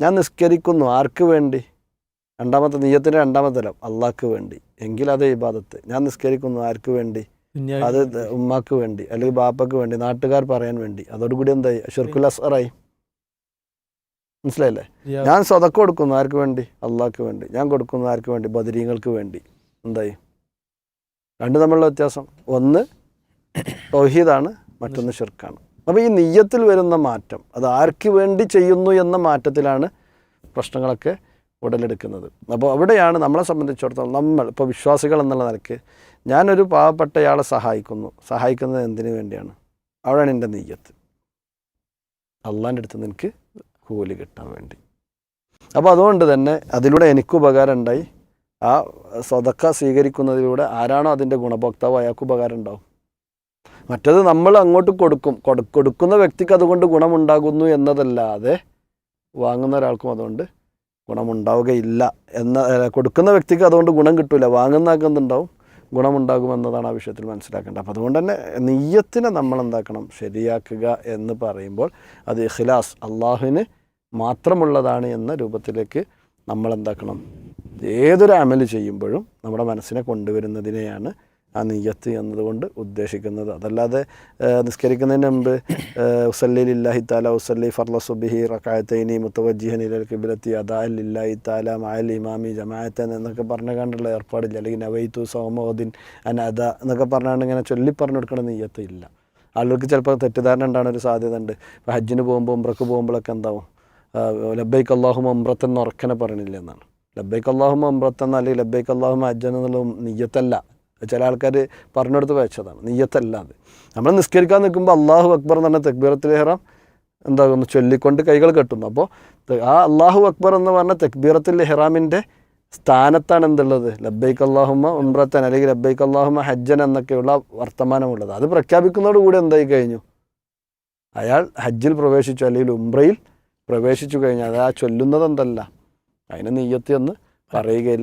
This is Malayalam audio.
ഞാൻ നിസ്കരിക്കുന്നു ആർക്ക് വേണ്ടി? രണ്ടാമത്തെ നീയത്തിന്റെ രണ്ടാമത്തെ തലം അള്ളാഹ്ക്ക് വേണ്ടി. എങ്കിൽ അത് ഇബാദത്ത്. ഞാൻ നിസ്കരിക്കുന്നു ആർക്ക് വേണ്ടി? അത് ഉമ്മാക്ക് വേണ്ടി അല്ലെങ്കിൽ ബാപ്പക്ക് വേണ്ടി നാട്ടുകാർ പറയാൻ വേണ്ടി. അതോടുകൂടി എന്തായി? ഷിർക്കുൽ അസറായി മനസ്സിലായില്ലേ? ഞാൻ സ്വതക്ക കൊടുക്കുന്നു ആർക്ക് വേണ്ടി? അള്ളാഹ്ക്ക് വേണ്ടി. ഞാൻ കൊടുക്കുന്നു ആർക്ക് വേണ്ടി? ബദരീങ്ങൾക്ക് വേണ്ടി. എന്തായി? രണ്ട് തമ്മിലുള്ള വ്യത്യാസം. ഒന്ന് തൗഹീദാണ് മറ്റൊന്ന് ഷിർക്കാണ് അപ്പോൾ ഈ നെയ്യത്തിൽ വരുന്ന മാറ്റം അത് ആർക്ക് വേണ്ടി ചെയ്യുന്നു എന്ന മാറ്റത്തിലാണ് പ്രശ്നങ്ങളൊക്കെ ഉടലെടുക്കുന്നത്. അപ്പോൾ അവിടെയാണ് നമ്മളെ സംബന്ധിച്ചിടത്തോളം നമ്മൾ ഇപ്പോൾ വിശ്വാസികൾ എന്നുള്ള നിലയ്ക്ക് ഞാനൊരു പാവപ്പെട്ടയാളെ സഹായിക്കുന്നു. സഹായിക്കുന്നത് എന്തിനു വേണ്ടിയാണ്? അവിടെയാണ് എന്റെ നെയ്യത്ത്. അള്ളാന്റെ അടുത്ത് നിനക്ക് കൂലി കിട്ടാൻ വേണ്ടി. അപ്പോൾ അതുകൊണ്ട് തന്നെ അതിലൂടെ എനിക്ക് ഉപകാരം ഉണ്ടായി. ആ സ്വതക്ക സ്വീകരിക്കുന്നതിലൂടെ ആരാണോ അതിന്റെ ഗുണഭോക്താവ് അയാൾക്ക് ഉപകാരം ഉണ്ടാവും. മറ്റത് നമ്മൾ അങ്ങോട്ട് കൊടുക്കും. കൊടു- കൊടുക്കുന്ന വ്യക്തിക്ക് അതുകൊണ്ട് ഗുണമുണ്ടാകുന്നു എന്നതല്ലാതെ വാങ്ങുന്ന ഒരാൾക്കും അതുകൊണ്ട് ഗുണമുണ്ടാവുകയില്ല എന്ന കൊടുക്കുന്ന വ്യക്തിക്ക് അതുകൊണ്ട് ഗുണം കിട്ടില്ല വാങ്ങുന്ന ആൾക്ക് എന്തുണ്ടാവും? ഗുണമുണ്ടാകുമെന്നതാണ് ആ വിഷയത്തിൽ മനസ്സിലാക്കേണ്ടത്. അപ്പോൾ അതുകൊണ്ട് തന്നെ നെയ്യത്തിനെ നമ്മൾ എന്താക്കണം? ശരിയാക്കുക എന്ന് പറയുമ്പോൾ അത് ഇഖ്ലാസ് അള്ളാഹുവിന് മാത്രമുള്ളതാണ് എന്ന രൂപത്തിലേക്ക് നമ്മൾ എന്താക്കണം? ഏതൊരു അമൽ ചെയ്യുമ്പോഴും നമ്മുടെ മനസ്സിനെ കൊണ്ടുവരുന്നതിനെയാണ് ആ നെയ്യത്ത് എന്നതുകൊണ്ട് ഉദ്ദേശിക്കുന്നത്. അതല്ലാതെ നിസ്കരിക്കുന്നതിന് മുമ്പ് ഉസല്ലി ലില്ലാഹി താല ഉസല്ലി ഫർല സുബിഹി റക്കായത്തൈനി മുത്തവജിഹൻ ഇലൽ കിബിലത്തി അദാ ലില്ലാഹി താല മായൽ ഇമാമി ജമാഅത്തൻ എന്നൊക്കെ പറഞ്ഞു കണ്ടുള്ള ഏർപ്പാടില്ല. അല്ലെങ്കിൽ നവൈത്തു സോമോദിൻ അൻ അദ എന്നൊക്കെ പറഞ്ഞുകൊണ്ട് ഇങ്ങനെ ചൊല്ലി പറഞ്ഞു കൊടുക്കണ നെയ്യത്ത് ഇല്ല. ആളുകൾക്ക് ചിലപ്പോൾ തെറ്റിദ്ധാരണ ഉണ്ടാകുന്ന ഒരു സാധ്യത ഉണ്ട്. ഇപ്പോൾ ഹജ്ജിന് പോകുമ്പോൾ ഉംറക്ക് പോകുമ്പോഴൊക്കെ എന്താവും? ലബൈക്ക് അള്ളാഹും എന്ന് ഉറക്കനെ പറയണില്ല എന്നാണ്. ലബൈക്ക് അള്ളാഹും എന്ന അല്ലെങ്കിൽ ലബൈക്ക് അള്ളാഹും അജ്ജൻ എന്നുള്ള നെയ്യത്തല്ല. ചില ആൾക്കാർ പറഞ്ഞെടുത്ത് വെച്ചതാണ്. നെയ്യത്തല്ല അത്. നമ്മൾ നിസ്കരിക്കാൻ നിൽക്കുമ്പോൾ അള്ളാഹു അക്ബർ എന്ന് പറഞ്ഞ തെക്ബീറത്തിൽ ഇഹ്റാം എന്താകുന്നു? ചൊല്ലിക്കൊണ്ട് കൈകൾ കെട്ടുന്നു. അപ്പോൾ ആ അള്ളാഹു അക്ബർ എന്ന് പറഞ്ഞ തെക്ബീറത്തിൽ ഹെറാമിന്റെ സ്ഥാനത്താണ് എന്തുള്ളത്? ലബൈക്ക് അള്ളാഹുമ ഉംറത്തൻ അല്ലെങ്കിൽ ലബൈക്ക് അള്ളാഹുമ ഹജ്ജൻ എന്നൊക്കെയുള്ള വർത്തമാനമുള്ളത്. അത് പ്രഖ്യാപിക്കുന്നതോടുകൂടി എന്തായി കഴിഞ്ഞു? അയാൾ ഹജ്ജിൽ പ്രവേശിച്ചു അല്ലെങ്കിൽ ഉംറയിൽ പ്രവേശിച്ചു കഴിഞ്ഞാൽ അത് ആ ചൊല്ലുന്നത് എന്തല്ല? അതിന് നീയത്തി എന്ന് പറയുകയില്ല.